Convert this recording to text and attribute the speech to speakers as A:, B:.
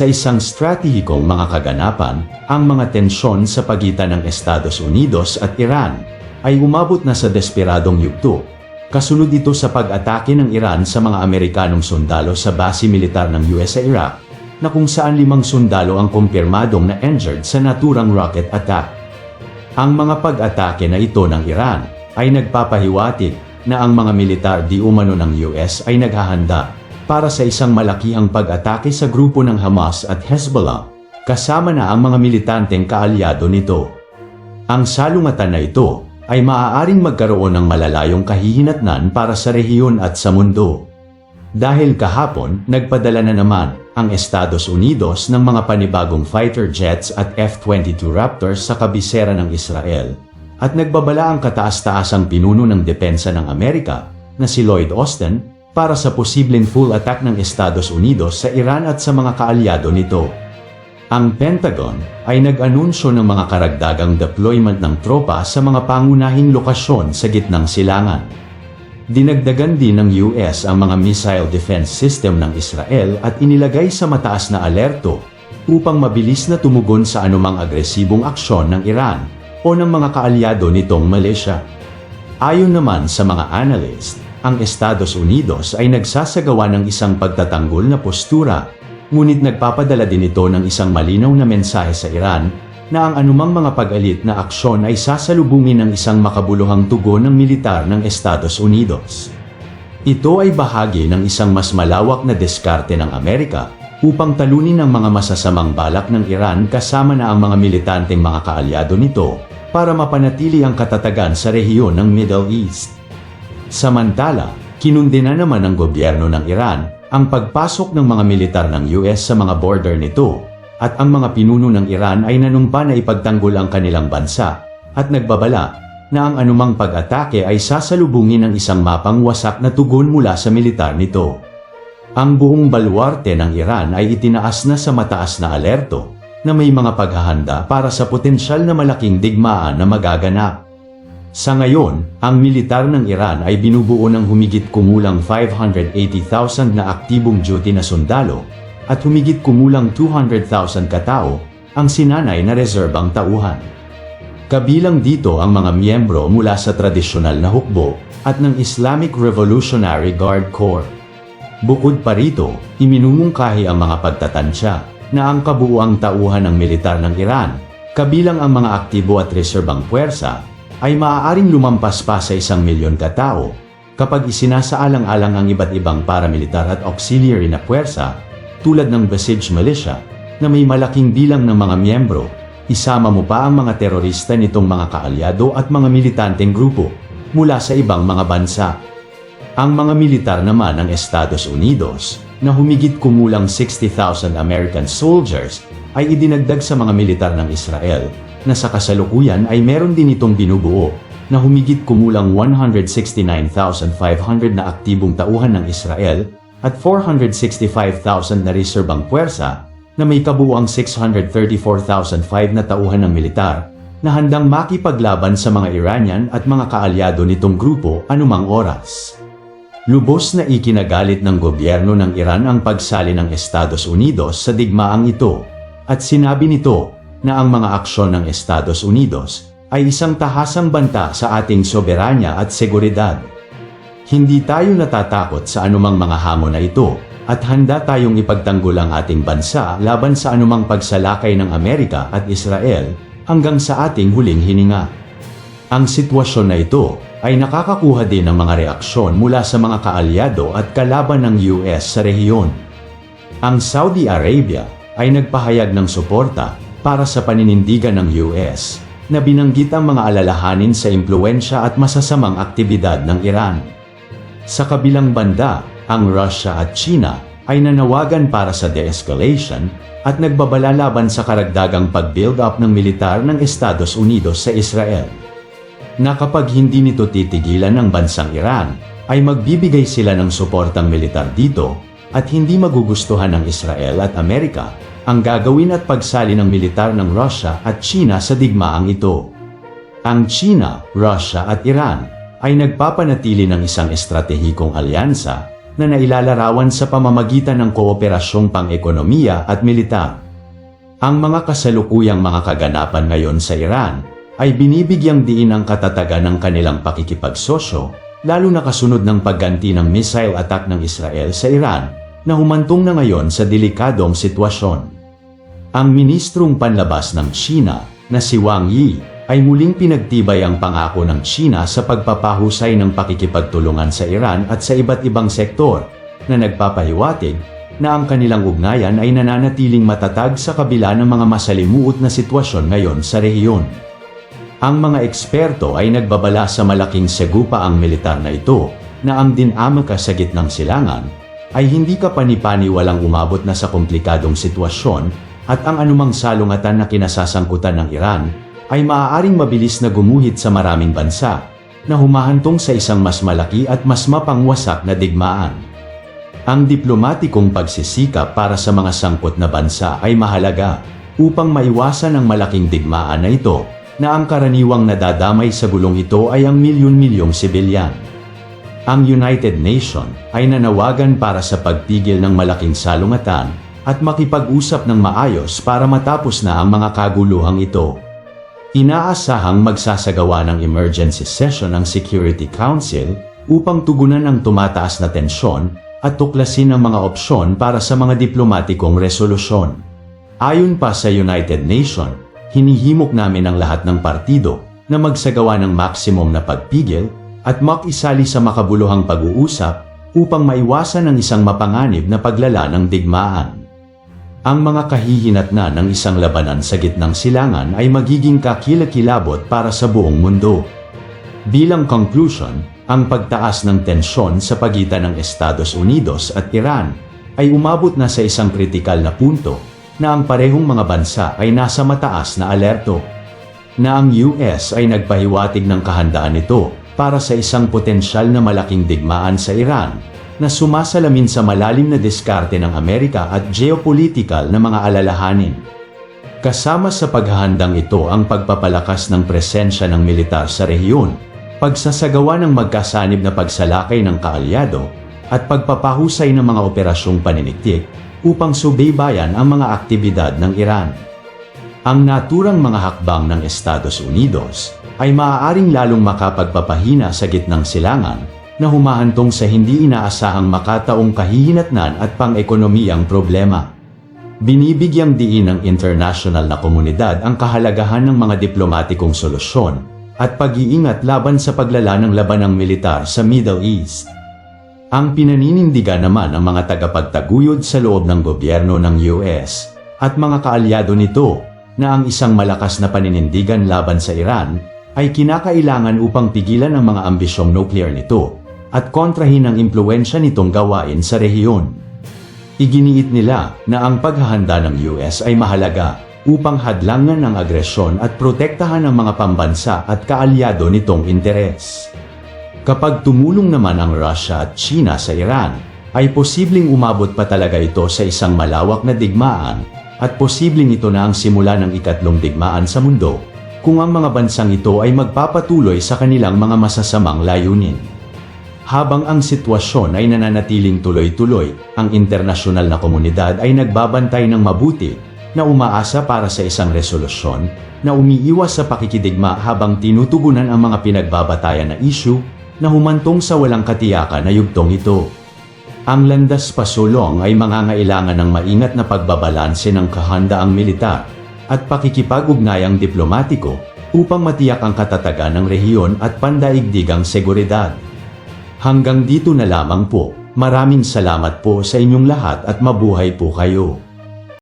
A: Sa isang stratehikong mga kaganapan, ang mga tensyon sa pagitan ng Estados Unidos at Iran ay umabot na sa desperadong yugto. Kasunod ito sa pag-atake ng Iran sa mga Amerikanong sundalo sa base militar ng US sa Iraq, na kung saan limang sundalo ang kumpirmadong na injured sa naturang rocket attack. Ang mga pag-atake na ito ng Iran ay nagpapahiwatig na ang mga militar di umano ng US ay naghahanda para sa isang malakihang pag-atake sa grupo ng Hamas at Hezbollah, kasama na ang mga militanteng kaalyado nito. Ang salungatan na ito ay maaaring magkaroon ng malalayong kahihinatnan para sa rehiyon at sa mundo. Dahil kahapon, nagpadala na naman ang Estados Unidos ng mga panibagong fighter jets at F-22 Raptors sa kabisera ng Israel. At nagbabala ang kataas-taasang pinuno ng depensa ng Amerika na si Lloyd Austin para sa posibleng full attack ng Estados Unidos sa Iran at sa mga kaalyado nito. Ang Pentagon ay nag-anunsyo ng mga karagdagang deployment ng tropa sa mga pangunahing lokasyon sa gitnang silangan. Dinagdagan din ng US ang mga missile defense system ng Israel at inilagay sa mataas na alerto upang mabilis na tumugon sa anumang agresibong aksyon ng Iran o ng mga kaalyado nitong Malaysia. Ayon naman sa mga analyst, ang Estados Unidos ay nagsasagawa ng isang pagtatanggol na postura, ngunit nagpapadala din ito ng isang malinaw na mensahe sa Iran na ang anumang mga pag-alit na aksyon ay sasalubungin ng isang makabuluhang tugon ng militar ng Estados Unidos. Ito ay bahagi ng isang mas malawak na diskarte ng Amerika upang talunin ang mga masasamang balak ng Iran kasama na ang mga militanteng mga kaalyado nito para mapanatili ang katatagan sa rehiyon ng Middle East. Samantala, kinundina naman ng gobyerno ng Iran ang pagpasok ng mga militar ng US sa mga border nito at ang mga pinuno ng Iran ay nanumpa na ipagtanggol ang kanilang bansa at nagbabala na ang anumang pag-atake ay sasalubungin ng isang mapang wasak na tugon mula sa militar nito. Ang buong balwarte ng Iran ay itinaas na sa mataas na alerto na may mga paghahanda para sa potensyal na malaking digmaan na magaganap. Sa ngayon, ang militar ng Iran ay binubuo ng humigit kumulang 580,000 na aktibong duty na sundalo at humigit kumulang 200,000 katao ang sinanay na reserbang tauhan. Kabilang dito ang mga miyembro mula sa tradisyonal na hukbo at ng Islamic Revolutionary Guard Corps. Bukod pa rito, iminumungkahi ang mga pagtatansya na ang kabuuang tauhan ng militar ng Iran, kabilang ang mga aktibo at reserbang puwersa, ay maaaring lumampas pa sa isang milyon katao kapag isinasaalang-alang ang iba't ibang paramilitar at auxiliary na puwersa tulad ng Basij Militia na may malaking bilang ng mga miyembro, isama mo pa ang mga terorista nitong mga kaalyado at mga militanteng grupo mula sa ibang mga bansa. Ang mga militar naman ng Estados Unidos na humigit kumulang 60,000 American soldiers ay idinagdag sa mga militar ng Israel na sa kasalukuyan ay meron din itong binubuo na humigit kumulang 169,500 na aktibong tauhan ng Israel at 465,000 na reserbang puwersa na may kabuuang 634,005 na tauhan ng militar na handang makipaglaban sa mga Iranian at mga kaalyado nitong grupo anumang oras. Lubos na ikinagalit ng gobyerno ng Iran ang pagsali ng Estados Unidos sa digmaang ito at sinabi nito na ang mga aksyon ng Estados Unidos ay isang tahasang banta sa ating soberanya at seguridad. Hindi tayo natatakot sa anumang mga hamon na ito at handa tayong ipagtanggol ang ating bansa laban sa anumang pagsalakay ng Amerika at Israel hanggang sa ating huling hininga. Ang sitwasyon na ito ay nakakakuha din ng mga reaksyon mula sa mga kaalyado at kalaban ng US sa rehiyon. Ang Saudi Arabia ay nagpahayag ng suporta para sa paninindigan ng US na binanggit ang mga alalahanin sa impluensya at masasamang aktibidad ng Iran. Sa kabilang banda, ang Russia at China ay nanawagan para sa de-escalation at nagbabala laban sa karagdagang pag-build up ng militar ng Estados Unidos sa Israel. Na kapag hindi nito titigilan ng bansang Iran, ay magbibigay sila ng suportang militar dito at hindi magugustuhan ng Israel at Amerika ang gagawin at pagsali ng militar ng Russia at China sa digmaang ito. Ang China, Russia at Iran ay nagpapanatili ng isang estratehikong alyansa na nailalarawan sa pamamagitan ng kooperasyong pang-ekonomiya at militar. Ang mga kasalukuyang mga kaganapan ngayon sa Iran ay binibigyang diin ang katatagan ng kanilang pakikipagsosyo, lalo na kasunod ng pagganti ng missile attack ng Israel sa Iran na humantong na ngayon sa delikadong sitwasyon. Ang ministrong panlabas ng China na si Wang Yi ay muling pinagtibay ang pangako ng China sa pagpapahusay ng pakikipagtulungan sa Iran at sa iba't ibang sektor na nagpapahiwatig na ang kanilang ugnayan ay nananatiling matatag sa kabila ng mga masalimuot na sitwasyon ngayon sa rehiyon. Ang mga eksperto ay nagbabala sa malaking segupa ang militar na ito na ang dinamika sa gitnang silangan ay hindi kapanipani walang umabot na sa komplikadong sitwasyon at ang anumang salungatan na kinasasangkutan ng Iran ay maaaring mabilis na gumuhit sa maraming bansa na humahantong sa isang mas malaki at mas mapangwasak na digmaan. Ang diplomatikong pagsisikap para sa mga sangkot na bansa ay mahalaga upang maiwasan ang malaking digmaan na ito na ang karaniwang nadadamay sa gulong ito ay ang milyon-milyong sibilyan. Ang United Nation ay nanawagan para sa pagtigil ng malaking salungatan at makipag-usap ng maayos para matapos na ang mga kaguluhang ito. Inaasahang magsasagawa ng emergency session ang Security Council upang tugunan ang tumataas na tensyon at tuklasin ang mga opsyon para sa mga diplomatikong resolusyon. Ayon pa sa United Nation, hinihimok namin ang lahat ng partido na magsagawa ng maksimum na pagpigil at makisali sa makabuluhang pag-uusap upang maiwasan ang isang mapanganib na paglala ng digmaan. Ang mga kahihinatna ng isang labanan sa gitnang silangan ay magiging kakilakilabot para sa buong mundo. Bilang conclusion, ang pagtaas ng tensyon sa pagitan ng Estados Unidos at Iran ay umabot na sa isang kritikal na punto na ang parehong mga bansa ay nasa mataas na alerto. Na ang US ay nagpahiwatig ng kahandaan nito para sa isang potensyal na malaking digmaan sa Iran na sumasalamin sa malalim na diskarte ng Amerika at geopolitical na mga alalahanin. Kasama sa paghahandang ito ang pagpapalakas ng presensya ng militar sa rehiyon, pagsasagawa ng magkasanib na pagsalakay ng kaalyado, at pagpapahusay ng mga operasyong paniniktik upang subaybayan ang mga aktibidad ng Iran. Ang naturang mga hakbang ng Estados Unidos ay maaaring lalong makapagpapahina sa gitnang silangan na humahantong sa hindi inaasahang makataong kahihinatnan at pang-ekonomiyang problema. Binibigyang diin ng international na komunidad ang kahalagahan ng mga diplomatikong solusyon at pag-iingat laban sa paglala ng labanang militar sa Middle East. Ang pinaninindigan naman ng mga tagapagtaguyod sa loob ng gobyerno ng US at mga kaalyado nito na ang isang malakas na paninindigan laban sa Iran ay kinakailangan upang pigilan ang mga ambisyong nuclear nito at kontrahin ang impluensya nitong gawain sa rehiyon. Iginiit nila na ang paghahanda ng US ay mahalaga upang hadlangan ang agresyon at protektahan ang mga pambansa at kaalyado nitong interes. Kapag tumulong naman ang Russia at China sa Iran, ay posibleng umabot pa talaga ito sa isang malawak na digmaan at posibleng ito na ang simula ng ikatlong digmaan sa mundo kung ang mga bansang ito ay magpapatuloy sa kanilang mga masasamang layunin. Habang ang sitwasyon ay nananatiling tuloy-tuloy, ang internasyonal na komunidad ay nagbabantay ng mabuti na umaasa para sa isang resolusyon na umiiwas sa pakikidigma habang tinutugunan ang mga pinagbabatayan na issue na humantong sa walang katiyakan na yugtong ito. Ang landas pasulong ay mangangailangan ng maingat na pagbabalanse ng kahandaang militar at pakikipag-ugnayang diplomatiko upang matiyak ang katatagan ng rehiyon at pandaigdigang seguridad. Hanggang dito na lamang po. Maraming salamat po sa inyong lahat at mabuhay po kayo.